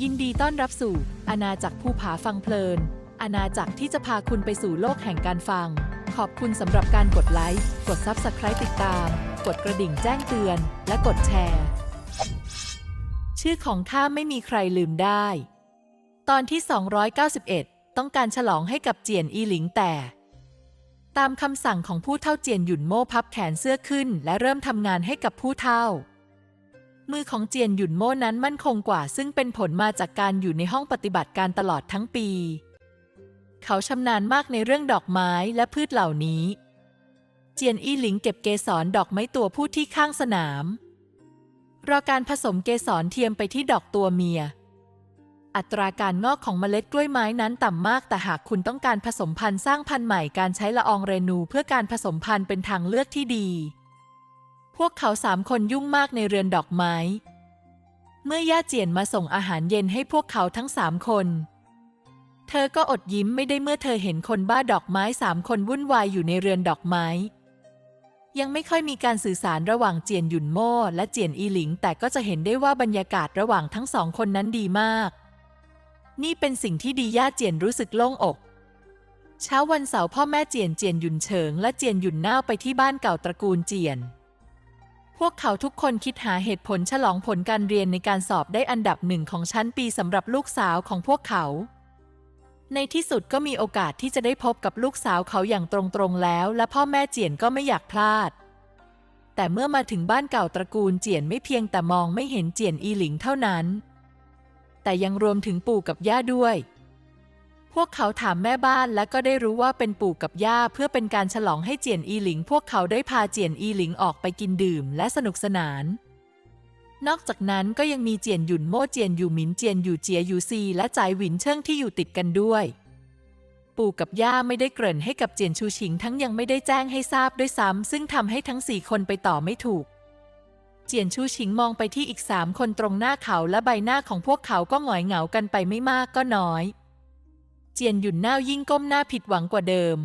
ยินดีต้อนรับสู่อาณาจักรภูผาฟังเพลิน อาณาจักรที่จะพาคุณไปสู่โลกแห่งการฟัง ขอบคุณสำหรับการกดไลค์ กด Subscribe ติดตาม กดกระดิ่งแจ้งเตือน และกดแชร์ ชื่อของข้าไม่มีใครลืมได้ ตอนที่ 291 ต้องการฉลองให้กับเจียนอีหลิงแต่ ตามคำสั่งของผู้เท่าเจียนหยุนโม่พับแขนเสื้อขึ้น และเริ่มทำงานให้กับผู้เท่า มือของเจียนหยุ่นโม่นั้นมั่นคงกว่า ซึ่งเป็นผลมาจากการอยู่ในห้องปฏิบัติการตลอดทั้งปี เขาชำนาญมากในเรื่องดอกไม้และพืชเหล่านี้ เจียนอี้หลิงเก็บเกสรดอกไม้ตัวผู้ที่ข้างสนาม รอการผสมเกสรเทียมไปที่ดอกตัวเมีย อัตราการงอกของเมล็ดกล้วยไม้นั้นต่ำมากแต่หากคุณต้องการผสมพันธุ์สร้างพันธุ์ใหม่การใช้ละอองเรนูเพื่อการผสมพันธุ์เป็นทางเลือกที่ดี พวกเขาสามคนยุ่งมากในเรือนดอกไม้ เมื่อย่าเจียนมาส่งอาหารเย็นให้พวกเขาทั้งสามคน เธอก็อดยิ้มไม่ได้เมื่อเธอเห็นคนบ้าดอกไม้สามคนวุ่นวายอยู่ในเรือนดอกไม้ ยังไม่ค่อยมีการสื่อสารระหว่างเจียนหยุนโม่และเจียนอีหลิง แต่ก็จะเห็นได้ว่าบรรยากาศระหว่างทั้งสองคนนั้นดีมาก นี่เป็นสิ่งที่ดีย่าเจียนรู้สึกโล่งอกเช้าวันเสาร์พ่อแม่เจียนเจียนหยุนเฉิงและเจียนหยุนน่าวไปที่บ้านเก่าตระกูลเจียน วกเขาทุกคนคิดหาเหตุผลฉลองผลการเรียนในการสอบได้อันดับหนึ่งของชั้นปีสำหรับลูกสาวของพวกเขา ในที่สุดก็มีโอกาสที่จะได้พบกับลูกสาวเขาอย่างตรงๆแล้ว และพ่อแม่เจียนก็ไม่อยากพลาด แต่เมื่อมาถึงบ้านเก่าตระกูลเจียนไม่เพียงแต่มองไม่เห็นเจียนอีหลิงเท่านั้น แต่ยังรวมถึงปู่กับย่าด้วย พวกเขาถามแม่บ้านและก็ได้รู้ว่าเป็นปู่กับย่าเพื่อเป็นการฉลองให้เจียนอีหลิง พวกเขาได้พาเจียนอีหลิงออกไปกินดื่มและสนุกสนาน นอกจากนั้นก็ยังมีเจียนหยุนโม่เจียนอยู่หมินเจียนอยู่เจียอยู่ซีและจ่ายหวินเชิงที่อยู่ติดกันด้วย ปู่กับย่าไม่ได้เกริ่นให้กับเจียนชูชิง ทั้งยังไม่ได้แจ้งให้ทราบด้วยซ้ำซึ่งทำให้ทั้งสี่คนไปต่อไม่ถูกเจียนชูชิงมองไปที่อีกสามคนตรงหน้าเขาและใบหน้าของพวกเขาก็หงอยเหงากันไปไม่มากก็น้อย เจียนหยุนหน้ายิ่งก้มหน้าผิดหวังกว่าเดิม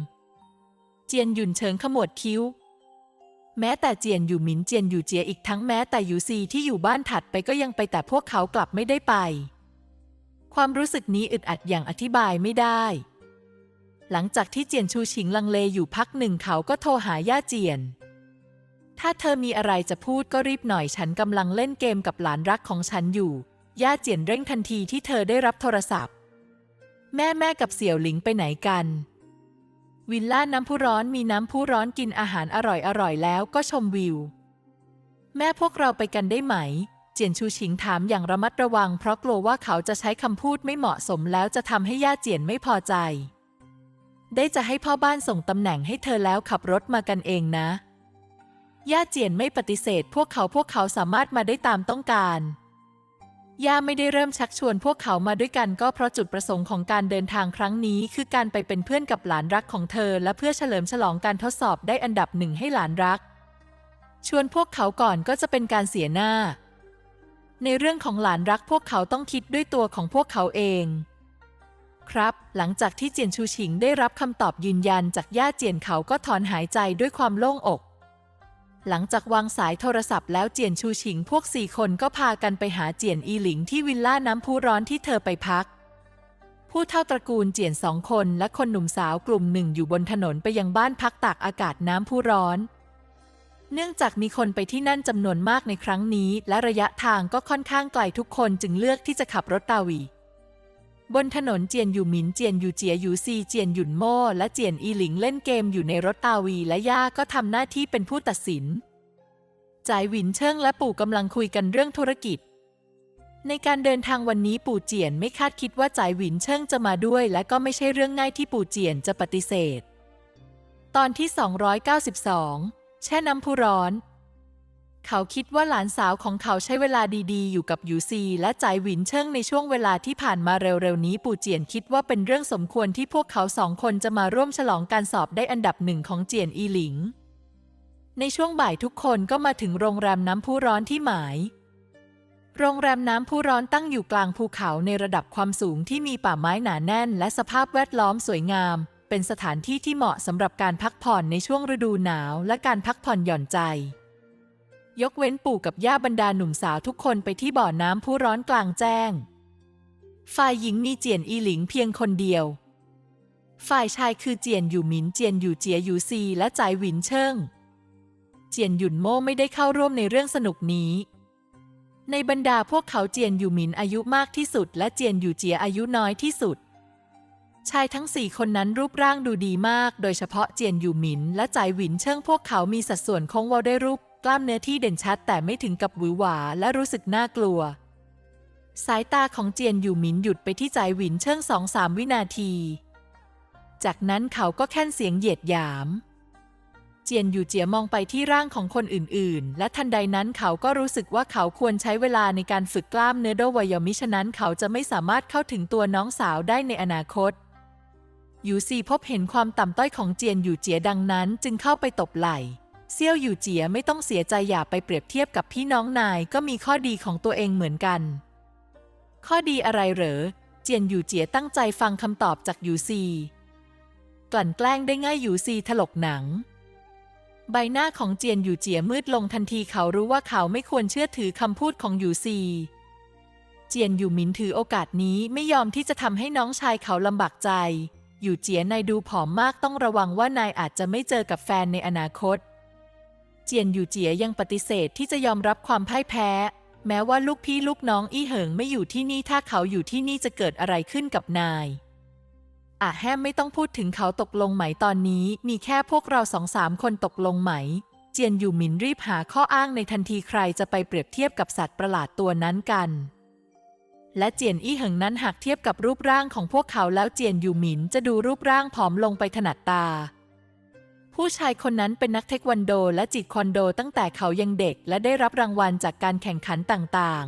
เจียนหยุนเฉิงขมวดคิ้ว แม้แต่เจียนอยู่หมินเจียนอยู่เจียอีกทั้งแม้แต่อยู่ซีที่อยู่บ้านถัดไปก็ยังไปแต่พวกเขากลับไม่ได้ไป ความรู้สึกนี้อึดอัดอย่างอธิบายไม่ได้ หลังจากที่เจียนชูชิงลังเลอยู่พักหนึ่งเขาก็โทรหาย่าเจียน ถ้าเธอมีอะไรจะพูดก็รีบหน่อยฉันกำลังเล่นเกมกับหลานรักของฉันอยู่ ย่าเจียนเร่งทันทีที่เธอได้รับโทรศัพท์ แม่แม่กับเสี่ยวหลิงไปไหนกัน วิลล่าน้ำพุร้อนมีน้ำพุร้อนกินอาหารอร่อยอร่อยแล้วก็ชมวิว แม่พวกเราไปกันได้ไหม เจียนชูชิงถามอย่างระมัดระวัง เพราะกลัวว่าเขาจะใช้คำพูดไม่เหมาะสมแล้วจะทำให้ย่าเจียนไม่พอใจ ได้จะให้พ่อบ้านส่งตำแหน่งให้เธอแล้วขับรถมากันเองนะ ย่าเจียนไม่ปฏิเสธ พวกเขาพวกเขาสามารถมาได้ตามต้องการ ย่าไม่ได้เริ่มชักชวนพวกเขามาด้วยกันก็เพราะจุดประสงค์ของการเดินทางครั้งนี้ คือการไปเป็นเพื่อนกับหลานรักของเธอ และเพื่อเฉลิมฉลองการทดสอบได้อันดับหนึ่งให้หลานรัก ชวนพวกเขาก่อนก็จะเป็นการเสียหน้า ในเรื่องของหลานรักพวกเขาต้องคิดด้วยตัวของพวกเขาเอง ครับ หลังจากที่เจียนชูชิงได้รับคำตอบยืนยันจากย่าเจียนเขาก็ถอนหายใจด้วยความโล่งอก หลังจากวางสายโทรศัพท์แล้วเจียนชูชิงพวกสี่คนก็พากันไปหาเจียนอีหลิงที่วิลล่าน้ำพุร้อนที่เธอไปพัก ผู้เท่าตระกูลเจียนสองคนและคนหนุ่มสาวกลุ่มหนึ่งอยู่บนถนนไปยังบ้านพักตากอากาศน้ำพุร้อน เนื่องจากมีคนไปที่นั่นจำนวนมากในครั้งนี้ และระยะทางก็ค่อนข้างไกลทุกคนจึงเลือกที่จะขับรถตาวี บนถนนเจียนอยู่หมินเจียนอยู่เจียอยู่ซีเจียนหยุนโม่และเจียนอีหลิงเล่นเกมอยู่ในรถตาวีและย่าก็ทำหน้าที่เป็นผู้ตัดสินจ่ายหวินเชิงและปู่กำลังคุยกันเรื่องธุรกิจ ในการเดินทางวันนี้ปู่เจียนไม่คาดคิดว่าจ่ายหวินเชิงจะมาด้วย และก็ไม่ใช่เรื่องง่ายที่ปู่เจียนจะปฏิเสธ ตอนที่ 292 แช่น้ำพุร้อน เขาคิดว่าหลานสาวของเขาใช้เวลาดีๆ อยู่กับยูซี และจ่ายหวินเชิงในช่วงเวลาที่ผ่านมาเร็วๆนี้ ปู่เจียนคิดว่าเป็นเรื่องสมควรที่พวกเขาสองคนจะมาร่วมฉลองการสอบได้อันดับหนึ่งของเจียนอีหลิง ในช่วงบ่ายทุกคนก็มาถึงโรงแรมน้ำพุร้อนที่หมาย โรงแรมน้ำพุร้อนตั้งอยู่กลางภูเขาในระดับความสูงที่มีป่าไม้หนาแน่น และสภาพแวดล้อมสวยงาม เป็นสถานที่ที่เหมาะสำหรับการพักผ่อนในช่วงฤดูหนาว และการพักผ่อนหย่อนใจ ยกเว้นปู่กับย่าบรรดาหนุ่มสาวทุกคนไปที่บ่อน้ำพุร้อนกลางแจ้ง ฝ่ายหญิงมีเจียนอีหลิงเพียงคนเดียว ฝ่ายชายคือเจียนอยู่หมินเจียนอยู่เจียอยู่ซีและจ่ายหวินเชิง เจียนหยุนโม่ไม่ได้เข้าร่วมในเรื่องสนุกนี้ ในบรรดาพวกเขาเจียนอยู่หมินอายุมากที่สุด และเจียนอยู่เจียอายุน้อยที่สุด ชายทั้งสี่คนนั้นรูปร่างดูดีมาก โดยเฉพาะเจียนอยู่หมินและจ่ายหวินเชิงพวกเขามีสัดส่วนโค้งเวาได้รูป ล้ามเนื้อที่เด่นชัดแต่ไม่ถึงกับหวือหวาและรู้สึกน่ากลัว สายตาของเจียนอยู่หมินหยุดไปที่จ่ายหวินเชิงสองสามวินาที จากนั้นเขาก็แค่นเสียงเหยียดหยาม เจียนอยู่เจียมองไปที่ร่างของคนอื่นๆ และทันใดนั้นเขาก็รู้สึกว่าเขาควรใช้เวลาในการฝึกกล้ามเนื้อโดวยมิฉะนั้นเขาจะไม่สามารถเข้าถึงตัวน้องสาวได้ในอนาคตยูซีพบเห็นความต่ำต้อยของเจียนอยู่เจียดังนั้น จึงเข้าไปตบไหล่ เซี่ยวอยู่เจียไม่ต้องเสียใจอย่าไปเปรียบเทียบกับพี่น้องนายก็มีข้อดีของตัวเองเหมือนกัน ข้อดีอะไรเหรอ เจียนอยู่เจียตั้งใจฟังคำตอบจากยูซีกลั่นแกล้งได้ง่ายยูซีถลกหนัง ใบหน้าของเจียนอยู่เจียมืดลงทันทีเขารู้ว่าเขาไม่ควรเชื่อถือคำพูดของยูซีเจียนอยู่หมินถือโอกาสนี้ไม่ยอมที่จะทำให้น้องชายเขาลำบากใจ อยู่เจียนายดูผอมมากต้องระวังว่านายอาจจะไม่เจอกับแฟนในอนาคต เจียนอยู่เจียยังปฏิเสธที่จะยอมรับความพ่ายแพ้ แม้ว่าลูกพี่ลูกน้องอี้เหิงไม่อยู่ที่นี่ถ้าเขาอยู่ที่นี่จะเกิดอะไรขึ้นกับนายอะแฮมไม่ต้องพูดถึงเขาตกลงไหมตอนนี้ มีแค่พวกเราสองสามคนตกลงไหม เจียนอยู่หมินรีบหาข้ออ้างในทันทีใครจะไปเปรียบเทียบกับสัตว์ประหลาดตัวนั้นกัน และเจียนอี้เหิงนั้นหากเทียบกับรูปร่างของพวกเขาแล้วเจียนอยู่หมินจะดูรูปร่างผอมลงไปถนัดตา ผู้ชายคนนั้นเป็นนักเทควันโดและจิตคอนโดตั้งแต่เขายังเด็กและได้รับรางวัลจากการแข่งขันต่าง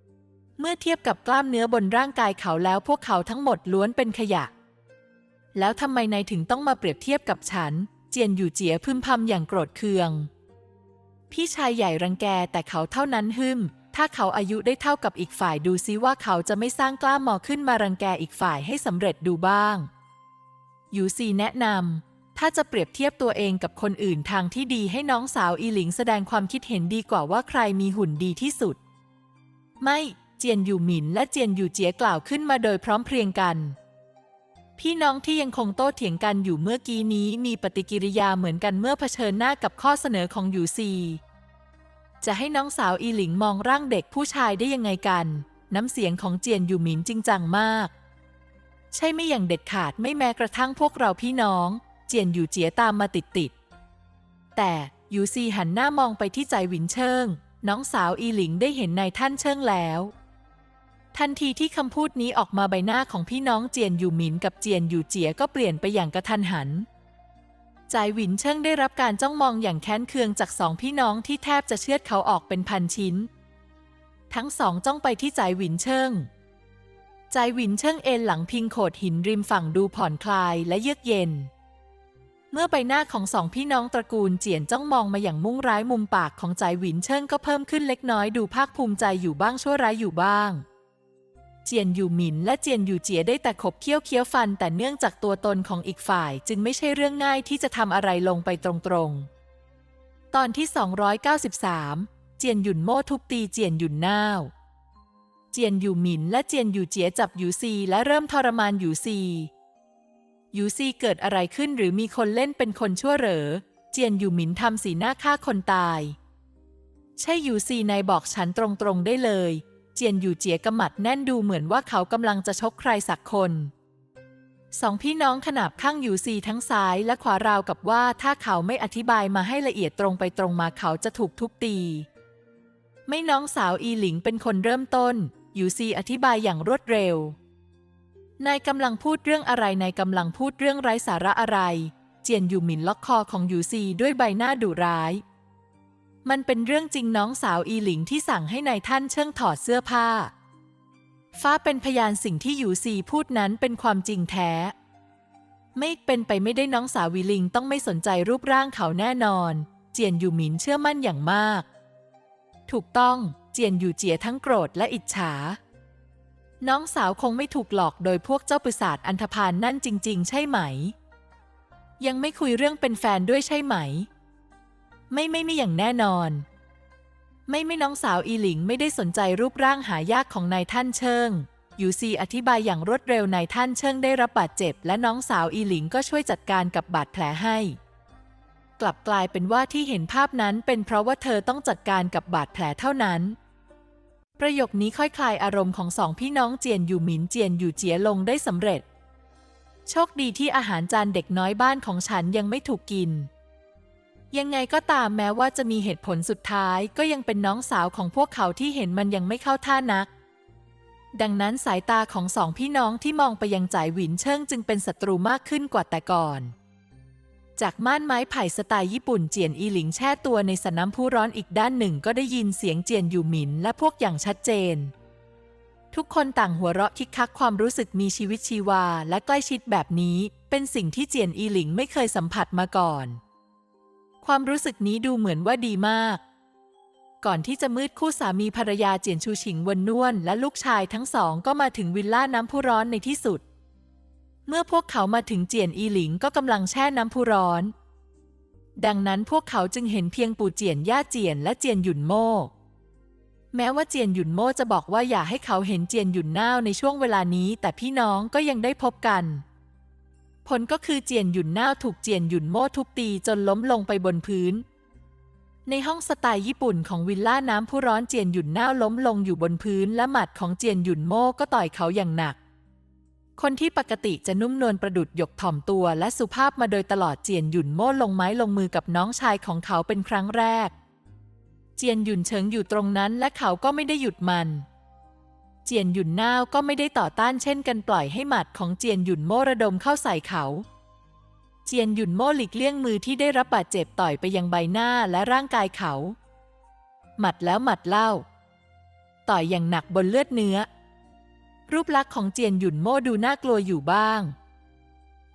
ๆ เมื่อเทียบกับกล้ามเนื้อบนร่างกายเขาแล้วพวกเขาทั้งหมดล้วนเป็นขยะ แล้วทำไมนายถึงต้องมาเปรียบเทียบกับฉัน เจียนอยู่เจียพึมพำอย่างโกรธเคือง พี่ชายใหญ่รังแกแต่เขาเท่านั้นหึมถ้าเขาอายุได้เท่ากับอีกฝ่ายดูซิว่าเขาจะไม่สร้างกล้ามหมอขึ้นมารังแกอีกฝ่ายให้สำเร็จดูบ้างยูซีแนะนำ ถ้าจะเปรียบเทียบตัวเองกับคนอื่นทางที่ดีให้น้องสาวอีหลิงแสดงความคิดเห็นดีกว่าว่าใครมีหุ่นดีที่สุด ไม่เจียนอยู่หมินและเจียนอยู่เจียกล่าวขึ้นมาโดยพร้อมเพรียงกัน พี่น้องที่ยังคงโต้เถียงกันอยู่เมื่อกี้นี้มีปฏิกิริยาเหมือนกันเมื่อเผชิญหน้ากับข้อเสนอของยูซี จะให้น้องสาวอีหลิงมองร่างเด็กผู้ชายได้ยังไงกัน น้ำเสียงของเจียนอยู่หมินจริงจังมาก ใช่ไม่อย่างเด็ดขาดไม่แม้กระทั่งพวกเราพี่น้อง จียนอยู่เจียตามมาติดติดๆแต่ยูซีหันหน้ามองไปที่ใจหวินเชิง น้องสาวอีหลิงได้เห็นนายท่านเชิงแล้ว ทันทีที่คำพูดนี้ออกมาใบหน้าของพี่น้องเจียนอยู่หมินกับเจียนอยู่เจียก็เปลี่ยนไปอย่างกระทันหันจายหวินเชิงได้รับการจ้องมองอย่างแค้นเคืองจากสองพี่น้องที่แทบจะเชือดเขาออกเป็นพันชิ้น ทั้งสองจ้องไปที่จายหวินเชิงจายหวินเชิงเอ็นหลังพิงโขดหินริมฝั่งดูผ่อนคลายและเยือกเย็น เมื่อใบหน้าของสองพี่น้องตระกูลเจียนจ้องมองมาอย่างมุ่งร้ายมุมปากของจายหวินเชิงก็เพิ่มขึ้นเล็กน้อยดูภาคภูมิใจอยู่บ้างชั่วร้ายอยู่บ้าง เจียนอยู่หมินและเจียนอยู่เจียได้แต่ขบเคี้ยวเคี้ยวฟัน แต่เนื่องจากตัวตนของอีกฝ่าย จึงไม่ใช่เรื่องง่ายที่จะทำอะไรลงไปตรงๆ ตอนที่ 293 เจียนหยุนโม่ทุบตีเจียนหยุนนาวเจียนอยู่หมินและเจียนอยู่เจียจับอยู่ซีและเริ่มทรมานอยู่ซี ยูซีเกิดอะไรขึ้นหรือมีคนเล่นเป็นคนชั่วเหรอ เจียนอยู่หมินทำสีหน้าฆ่าคนตาย ใช่ยูซีนายบอกฉันตรงๆได้เลย เจียนอยู่เจียกำมัดแน่นดูเหมือนว่าเขากำลังจะชกใครสักคนสองพี่น้องขนาบข้างยูซีทั้งซ้ายและขวาราวกับว่าถ้าเขาไม่อธิบายมาให้ละเอียดตรงไปตรงมาเขาจะถูกทุบตี ไม่น้องสาวอีหลิงเป็นคนเริ่มต้นยูซีอธิบายอย่างรวดเร็ว นายกำลังพูดเรื่องอะไร นายกำลังพูดเรื่องไร้สาระอะไร เจียนอยู่หมินล็อกคอของยูซีด้วยใบหน้าดุร้าย มันเป็นเรื่องจริงน้องสาวอีหลิงที่สั่งให้นายท่านเชิงถอดเสื้อผ้า ฟ้าเป็นพยานสิ่งที่ยูซีพูดนั้นเป็นความจริงแท้ ไม่เป็นไปไม่ได้น้องสาววีลิงต้องไม่สนใจรูปร่างเขาแน่นอน เจียนอยู่หมินเชื่อมั่นอย่างมาก ถูกต้อง เจียนอยู่เจียทั้งโกรธและอิจฉา น้องสาวคงไม่ถูกหลอกโดยพวกเจ้าปีศาจอันธพาลนั่นจริง ๆ ใช่ไหม ยังไม่คุยเรื่องเป็นแฟนด้วยใช่ไหม ไม่ไม่ไม่อย่างแน่นอน ไม่ไม่น้องสาวอีหลิงไม่ได้สนใจรูปร่างหายากของนายท่านเชิงยยูซีอธิบายอย่างรวดเร็วนายท่านเชิงได้รับบาดเจ็บ และน้องสาวอีหลิงก็ช่วยจัดการกับบาดแผลให้ กลับกลายเป็นว่าที่เห็นภาพนั้นเป็นเพราะว่าเธอต้องจัดการกับบาดแผลเท่านั้น ประโยคนี้ค่อยคลายอารมณ์ของสองพี่น้องเจียนอยู่หมินเจียนอยู่เจียลงได้สำเร็จ โชคดีที่อาหารจานเด็กน้อยบ้านของฉันยังไม่ถูกกิน ยังไงก็ตามแม้ว่าจะมีเหตุผลสุดท้ายก็ยังเป็นน้องสาวของพวกเขาที่เห็นมันยังไม่เข้าท่านัก ดังนั้นสายตาของสองพี่น้องที่มองไปยังจ่ายหวินเชิงจึงเป็นศัตรูมากขึ้นกว่าแต่ก่อน จากม่านไม้ไผ่สไตล์ญี่ปุ่นเจียนอีหลิงแช่ตัวในสระน้ำพุร้อนอีกด้านหนึ่งก็ได้ยินเสียงเจียนอยู่หมินและพวกอย่างชัดเจน ทุกคนต่างหัวเราะคิกคักความรู้สึกมีชีวิตชีวาและใกล้ชิดแบบนี้ เป็นสิ่งที่เจียนอีหลิงไม่เคยสัมผัสมาก่อน ความรู้สึกนี้ดูเหมือนว่าดีมาก ก่อนที่จะมืดคู่สามีภรรยาเจียนชูชิงวนนวลและลูกชายทั้งสองก็มาถึงวิลล่าน้ำพุร้อนในที่สุด เมื่อพวกเขามาถึงเจียนอีหลิงก็กำลังแช่น้ำพุร้อน ดังนั้นพวกเขาจึงเห็นเพียงปู่เจียนย่าเจียนและเจียนหยุนโม่แม้ว่าเจียนหยุนโม่จะบอกว่าอย่าให้เขาเห็นเจียนหยุนน่าวในช่วงเวลานี้ แต่พี่น้องก็ยังได้พบกัน ผลก็คือเจียนหยุนน่าวถูกเจียนหยุนโม่ทุบตีจนล้มลงไปบนพื้น ในห้องสไตล์ญี่ปุ่นของวิลล่าน้ำพุร้อนเจียนหยุนน่าวล้มลงอยู่บนพื้นและหมัดของเจียนหยุนโม่ก็ต่อยเขาอย่างหนัก คนที่ปกติจะนุ่มนวลประดุดหยกถ่อมตัวและสุภาพมาโดยตลอดเจียนหยุนโม่ลงไม้ลงมือกับน้องชายของเขาเป็นครั้งแรก เจียนหยุนเฉิงอยู่ตรงนั้นและเขาก็ไม่ได้หยุดมัน เจียนหยุนน่าวก็ไม่ได้ต่อต้านเช่นกันปล่อยให้หมัดของเจียนหยุนโม่ระดมเข้าใส่เขา เจียนหยุนโม่หลีกเลี่ยงมือที่ได้รับบาดเจ็บต่อยไปยังใบหน้าและร่างกายเขา หมัดแล้วหมัดเล่า ต่อยอย่างหนักบนเลือดเนื้อ รูปลักษณ์ของเจียนหยุนโม่ดูน่ากลัวอยู่บ้าง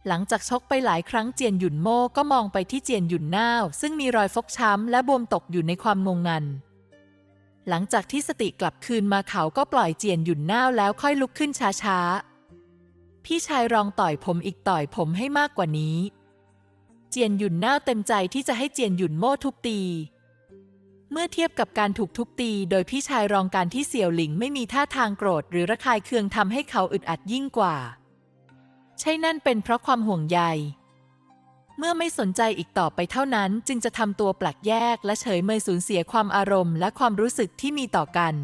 หลังจากชกไปหลายครั้งเจียนหยุนโม่ก็มองไปที่เจียนหยุนน่าวซึ่งมีรอยฟกช้ำและบวมตกอยู่ในความงงงัน หลังจากที่สติกลับคืนมาเขาก็ปล่อยเจียนหยุนน่าวแล้วค่อยลุกขึ้นช้าๆ พี่ชายรองต่อยผมอีกต่อยผมให้มากกว่านี้ เจียนหยุนน่าวเต็มใจที่จะให้เจียนหยุนโม่ทุบตี เมื่อเทียบกับการถูกทุบตี โดยพี่ชายรองการที่เสี่ยวหลิงไม่มีท่าทางโกรธ หรือระคายเคืองทำให้เขาอึดอัดยิ่งกว่า ใช่นั่นเป็นเพราะความห่วงใย เมื่อไม่สนใจอีกต่อไปเท่านั้น จึงจะทำตัวแปลกแยก และเฉยเมยสูญเสียความอารมณ์และความรู้สึกที่มีต่อกัน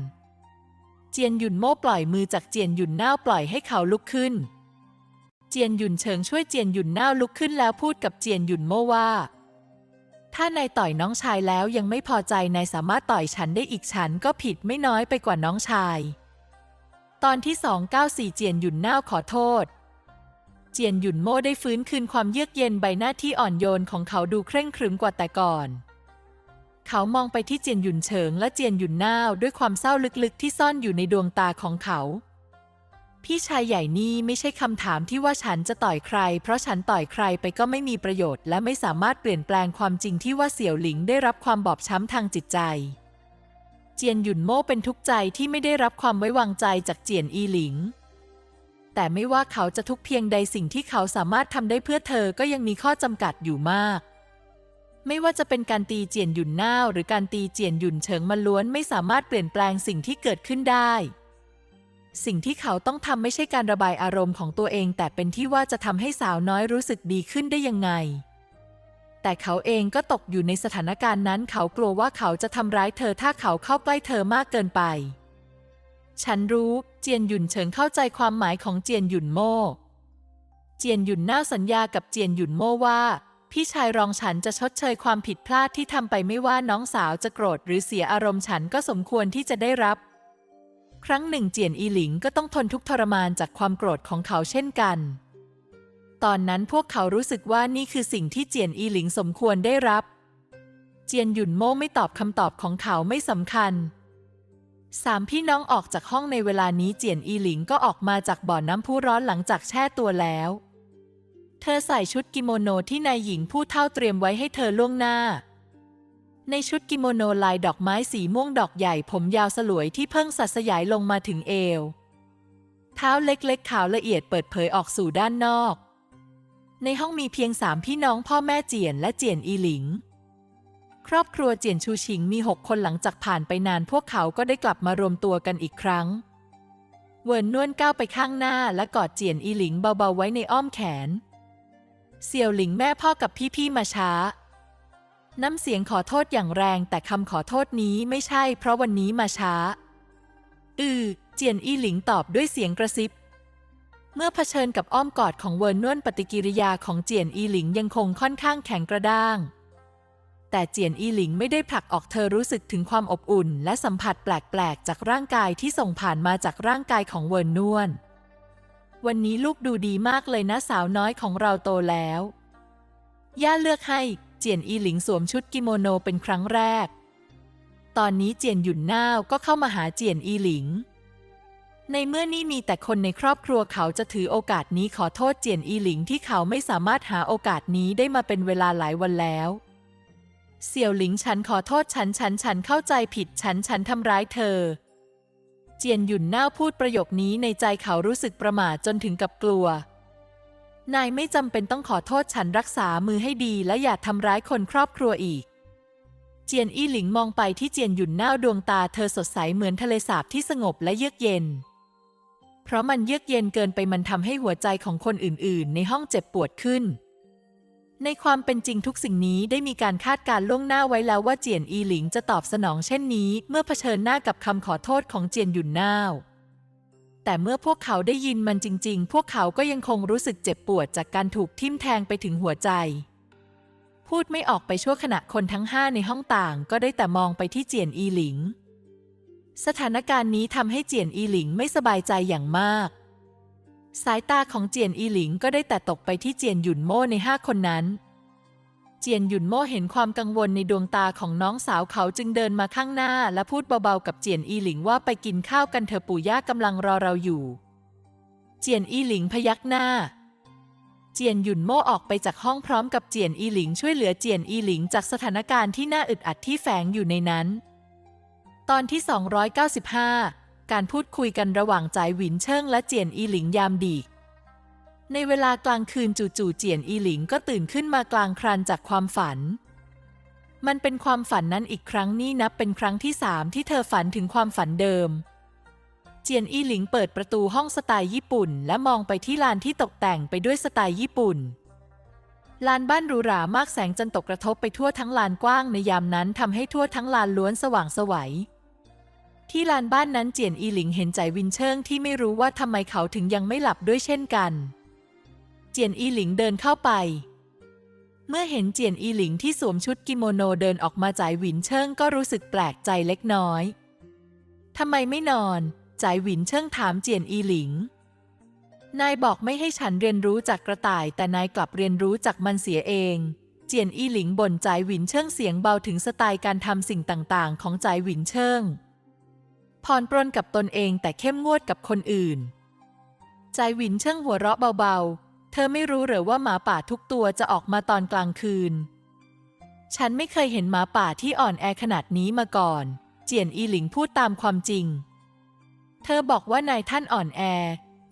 เจียนหยุนโม่ปล่อยมือจากเจียนหยุนน่าปล่อยให้เขาลุกขึ้น เจียนหยุนเฉิงช่วยเจียนหยุนน่าลุกขึ้นแล้วพูดกับเจียนหยุนโม่ว่า ถ้านายต่อยน้องชายแล้วยังไม่พอใจนายสามารถต่อยฉันได้อีกฉันก็ผิดไม่น้อยไปกว่าน้องชาย ตอนที่ 294 เจียนหยุนน่าวขอโทษ เจียนหยุนโม่ได้ฟื้นคืนความเยือกเย็นใบหน้าที่อ่อนโยนของเขาดูเคร่งครึมกว่าแต่ก่อน เขามองไปที่เจียนหยุนเฉิงและเจียนหยุนน่าวด้วยความเศร้าลึกๆ ที่ซ่อนอยู่ในดวงตาของเขา พี่ชายใหญ่นี่ไม่ใช่คำถามที่ว่าฉันจะต่อยใคร เพราะฉันต่อยใครไปก็ไม่มีประโยชน์ และไม่สามารถเปลี่ยนแปลงความจริงที่ว่าเสี่ยวหลิงได้รับความบอบช้ำทางจิตใจ เจียนหยุนโม่เป็นทุกข์ใจที่ไม่ได้รับความไว้วางใจจากเจียนอีหลิง แต่ไม่ว่าเขาจะทุกเพียงใดสิ่งที่เขาสามารถทำได้เพื่อเธอก็ยังมีข้อจำกัดอยู่มากไม่ว่าจะเป็นการตีเจียนหยุนหน่าหรือการตีเจียนหยุนเฉิงมันล้วนไม่สามารถเปลี่ยนแปลงสิ่งที่เกิดขึ้นได้ สิ่งที่เขาต้องทำไม่ใช่การระบายอารมณ์ของตัวเอง แต่เป็นที่ว่าจะทำให้สาวน้อยรู้สึกดีขึ้นได้ยังไง แต่เขาเองก็ตกอยู่ในสถานการณ์นั้น เขากลัวว่าเขาจะทำร้ายเธอถ้าเขาเข้าใกล้เธอมากเกินไป ฉันรู้เจียนหยุนเฉิงเข้าใจความหมายของเจียนหยุนโม่เจียนหยุนน่าสัญญากับเจียนหยุนโม่ว่า พี่ชายรองฉันจะชดเชยความผิดพลาดที่ทำไปไม่ว่าน้องสาวจะโกรธหรือเสียอารมณ์ฉันก็สมควรที่จะได้รับ ครั้งหนึ่งเจียนอีหลิงก็ต้องทนทุกข์ทรมานจากความโกรธของเขาเช่นกัน ตอนนั้นพวกเขารู้สึกว่านี่คือสิ่งที่เจียนอีหลิงสมควรได้รับ เจียนหยุนโม่ไม่ตอบคำตอบของเขาไม่สำคัญสามพี่น้องออกจากห้องในเวลานี้เจียนอีหลิงก็ออกมาจากบ่อน้ำพุร้อนหลังจากแช่ตัวแล้ว เธอใส่ชุดกิโมโนที่นายหญิงผู้เท่าเตรียมไว้ให้เธอล่วงหน้า ในชุดกิโมโนลายดอกไม้สีม่วงดอกใหญ่ผมยาวสลวยที่เพิ่งสัดสยายลงมาถึงเอว เท้าเล็กๆขาวละเอียดเปิดเผยออกสู่ด้านนอก ในห้องมีเพียงสามพี่น้องพ่อแม่เจียนและเจียนอีหลิง ครอบครัวเจียนชูชิงมีหกคนหลังจากผ่านไปนานพวกเขาก็ได้กลับมารวมตัวกันอีกครั้ง เวิร์นนวลก้าวไปข้างหน้าและกอดเจียนอีหลิงเบาๆไว้ในอ้อมแขน เสี่ยวหลิงแม่พ่อกับพี่ๆมาช้า น้ำเสียงขอโทษอย่างแรงแต่คำขอโทษนี้ไม่ใช่เพราะวันนี้มาช้า อือ เจียนอีหลิงตอบด้วยเสียงกระซิบ เมื่อเผชิญกับอ้อมกอดของเวิร์นนวลปฏิกิริยาของเจียนอีหลิงยังคงค่อนข้างแข็งกระด้าง แต่เจียนอีหลิงไม่ได้ผลักออกเธอรู้สึกถึงความอบอุ่น และสัมผัสแปลกๆจากร่างกายที่ส่งผ่านมาจากร่างกายของเวิร์นนวลวันนี้ลูกดูดีมากเลยนะสาวน้อยของเราโตแล้ว ย่าเลือกให้ เจียนอีหลิงสวมชุดกิโมโนเป็นครั้งแรก ตอนนี้เจียนหยุนน่าวก็เข้ามาหาเจียนอีหลิง ในเมื่อนี่มีแต่คนในครอบครัวเขาจะถือโอกาสนี้ขอโทษเจียนอีหลิงที่เขาไม่สามารถหาโอกาสนี้ได้มาเป็นเวลาหลายวันแล้ว เสี่ยวหลิงฉันขอโทษฉันฉันฉันเข้าใจผิดฉันฉันทำร้ายเธอ เจียนหยุนน่าวพูดประโยคนี้ในใจเขารู้สึกประหม่าจนถึงกับกลัว นายไม่จำเป็นต้องขอโทษฉันรักษามือให้ดีและอย่าทำร้ายคนครอบครัวอีก เจียนอี้หลิงมองไปที่เจียนหยุ่นน่าดวงตาเธอสดใสเหมือนทะเลสาบที่สงบและเยือกเย็น เพราะมันเยือกเย็นเกินไปมันทำให้หัวใจของคนอื่นๆ ในห้องเจ็บปวดขึ้น ในความเป็นจริงทุกสิ่งนี้ได้มีการคาดการล่วงหน้าไว้แล้วว่าเจียนอีหลิงจะตอบสนองเช่นนี้ เมื่อเผชิญหน้ากับคำขอโทษของเจียนหยุ่นน่า แต่เมื่อพวกเขาได้ยินมันจริง ๆ พวกเขาก็ยังคงรู้สึกเจ็บปวดจากการถูกทิ่มแทงไปถึงหัวใจ พูดไม่ออกไปชั่วขณะคนทั้งห้าในห้องต่างก็ได้แต่มองไปที่เจียนอีหลิง สถานการณ์นี้ทำให้เจียนอีหลิงไม่สบายใจอย่างมาก สายตาของเจียนอีหลิงก็ได้แต่ตกไปที่เจียนหยุนโม่ในห้าคนนั้น เจียนหยุนโม่เห็นความกังวลในดวงตาของน้องสาวเขาจึงเดินมาข้างหน้า และพูดเบาๆกับเจียนอีหลิงว่าไปกินข้าวกันเถอะปู่ย่ากำลังรอเราอยู่ เจียนอีหลิงพยักหน้า เจียนหยุนโม่ออกไปจากห้องพร้อมกับเจียนอีหลิงช่วยเหลือเจียนอีหลิงจากสถานการณ์ที่น่าอึดอัดที่แฝงอยู่ในนั้น ตอนที่ 295 การพูดคุยกันระหว่างจ่ายหวินเชิงและเจียนอีหลิงยามดีก ในเวลากลางคืนจู่ๆเจียนอีหลิงก็ตื่นขึ้นมากลางครันจากความฝัน มันเป็นความฝันนั้นอีกครั้งนี่นับเป็นครั้งที่สามที่เธอฝันถึงความฝันเดิม เจียนอีหลิงเปิดประตูห้องสไตล์ญี่ปุ่น และมองไปที่ลานที่ตกแต่งไปด้วยสไตล์ญี่ปุ่น ลานบ้านหรูหรามากแสงจันทร์ตกกระทบไปทั่วทั้งลานกว้างในยามนั้นทำให้ทั่วทั้งลานล้วนสว่างสวัยที่ลานบ้านนั้นเจียนอีหลิงเห็นใจวินเชิงที่ไม่รู้ว่าทำไมเขาถึงยังไม่หลับด้วยเช่นกัน เจียนอีหลิงเดินเข้าไป เมื่อเห็นเจียนอีหลิงที่สวมชุดกิโมโนเดินออกมาจ่ายหวินเชิงก็รู้สึกแปลกใจเล็กน้อยทำไมไม่นอนจ่ายหวินเชิงถามเจียนอีหลิง นายบอกไม่ให้ฉันเรียนรู้จากกระต่าย แต่นายกลับเรียนรู้จากมันเสียเอง เจียนอีหลิงบ่นจ่ายหวินเชิงเสียงเบาถึงสไตล์การทำสิ่งต่างๆ ของจ่ายหวินเชิงผ่อนปรนกับตนเองแต่เข้มงวดกับคนอื่น ใจหวินเชิงหัวเราะเบา เธอไม่รู้หรือว่าหมาป่าทุกตัวจะออกมาตอนกลางคืน ฉันไม่เคยเห็นหมาป่าที่อ่อนแอขนาดนี้มาก่อน เจียนอีหลิงพูดตามความจริง เธอบอกว่านายท่านอ่อนแอ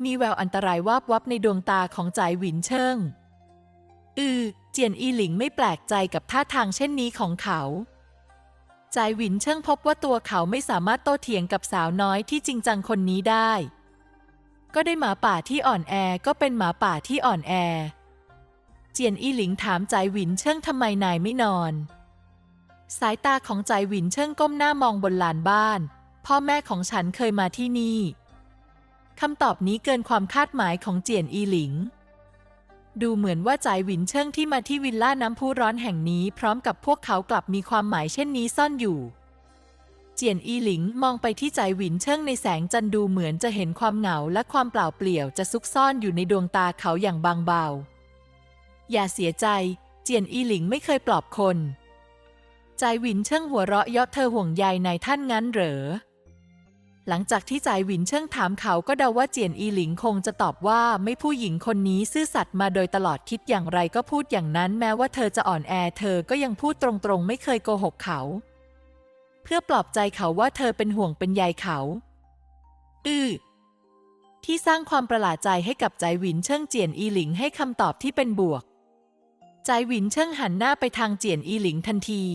มีแววอันตรายวาบวับในดวงตาของจ่ายหวินเชิง อือ เจียนอีหลิงไม่แปลกใจกับท่าทางเช่นนี้ของเขาจายหวินเชิงพบว่าตัวเขาไม่สามารถโต้เถียงกับสาวน้อยที่จริงจังคนนี้ได้ ก็ได้หมาป่าที่อ่อนแอก็เป็นหมาป่าที่อ่อนแอ เจียนอี้หลิงถามจายหวินเชิงทำไมนายไม่นอน สายตาของจายหวินเชิงก้มหน้ามองบนลานบ้าน พ่อแม่ของฉันเคยมาที่นี่คำตอบนี้เกินความคาดหมายของเจียนอีหลิง ดูเหมือนว่าจายหวินเชิงที่มาที่วิลล่าน้ำพุร้อนแห่งนี้ พร้อมกับพวกเขากลับมีความหมายเช่นนี้ซ่อนอยู่ จียนอีหลิงมองไปที่จ่ายหวินเชิงในแสงจันดูเหมือนจะเห็นความเหงาและความเปล่าเปลี่ยวจะซุกซ่อนอยู่ในดวงตาเขาอย่างบางเบา อย่าเสียใจ เจียนอีหลิงไม่เคยปลอบคนจ่ายหวินเชิงหัวเราะเยาะเธอห่วงใยในท่านงั้นเหรอ หลังจากที่จ่ายหวินเชิงถามเขาก็เดาว่าเจียนอีหลิงคงจะตอบว่าไม่ผู้หญิงคนนี้ซื่อสัตย์มาโดยตลอดคิดอย่างไรก็พูดอย่างนั้น แม้ว่าเธอจะอ่อนแอเธอก็ยังพูดตรงๆ ไม่เคยโกหกเขา เพื่อปลอบใจเขาว่าเธอเป็นห่วงเป็นใยเขา อือที่สร้างความประหลาดใจให้กับใจหวินเชิงเจียนอีหลิงให้คำตอบที่เป็นบวก ใจหวินเชิงหันหน้าไปทางเจียนอีหลิงทันที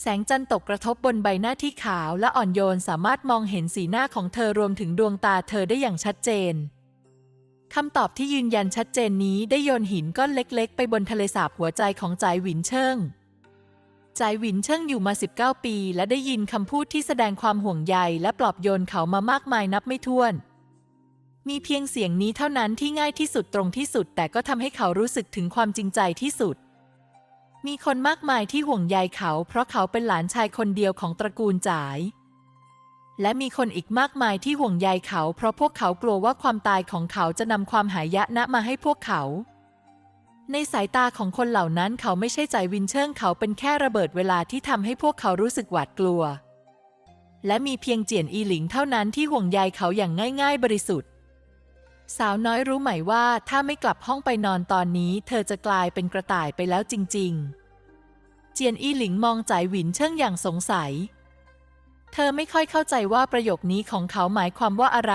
แสงจันทร์ตกกระทบบนใบหน้าที่ขาวและอ่อนโยนสามารถมองเห็นสีหน้าของเธอรวมถึงดวงตาเธอได้อย่างชัดเจนคำตอบที่ยืนยันชัดเจนนี้ได้โยนหินก้อนเล็ก ๆ ไปบนทะเลสาบหัวใจของใจหวินเชิง จายหวินเชิงอยู่มา 19 ปี และได้ยินคำพูดที่แสดงความห่วงใยและปลอบโยนเขามามากมายนับไม่ถ้วน มีเพียงเสียงนี้เท่านั้นที่ง่ายที่สุดตรงที่สุด แต่ก็ทำให้เขารู้สึกถึงความจริงใจที่สุด มีคนมากมายที่ห่วงใยเขา เพราะเขาเป็นหลานชายคนเดียวของตระกูลจ๋าย และมีคนอีกมากมายที่ห่วงใยเขา เพราะพวกเขากลัวว่าความตายของเขาจะนำความหายนะมาให้พวกเขา ในสายตาของคนเหล่านั้นเขาไม่ใช่ใจวินเชิงเขาเป็นแค่ระเบิดเวลาที่ทำให้พวกเขารู้สึกหวาดกลัว และมีเพียงเจียนอีหลิงเท่านั้นที่ห่วงใยเขาอย่างง่าย ๆ บริสุทธิ์ สาวน้อยรู้ไหมว่าถ้าไม่กลับห้องไปนอนตอนนี้ เธอจะกลายเป็นกระต่ายไปแล้วจริง ๆ เจียนอีหลิงมองจ่ายหวินเชิงอย่างสงสัย เธอไม่ค่อยเข้าใจว่าประโยคนี้ของเขาหมายความว่าอะไร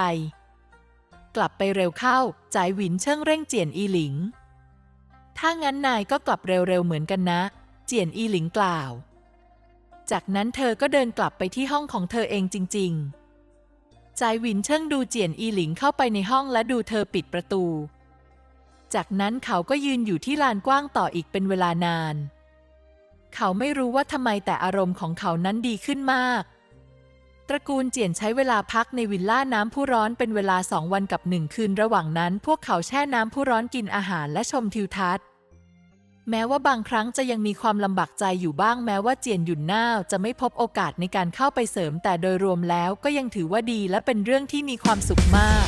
กลับไปเร็วเข้าจ่ายหวินเชิงเร่งเจียนอีหลิง ถ้างั้นนายก็กลับเร็วๆเหมือนกันนะ เจียนอีหลิงกล่าว จากนั้นเธอก็เดินกลับไปที่ห้องของเธอเองจริง ๆ จายหวินเชิงดูเจียนอีหลิงเข้าไปในห้องและดูเธอปิดประตู จากนั้นเขาก็ยืนอยู่ที่ลานกว้างต่ออีกเป็นเวลานาน เขาไม่รู้ว่าทำไมแต่อารมณ์ของเขานั้นดีขึ้นมาก ระกูลเจียนใช้เวลาพักในวิลล่าน้ำพุร้อนเป็นเวลาสองวันกับหนึ่งคืนระหว่างนั้น พวกเขาแช่น้ำพุร้อนกินอาหารและชมทิวทัศน์ แม้ว่าบางครั้งจะยังมีความลำบากใจอยู่บ้างแม้ว่าเจียนหยุนน่าวจะไม่พบโอกาสในการเข้าไปเสริม แต่โดยรวมแล้วก็ยังถือว่าดีและเป็นเรื่องที่มีความสุขมาก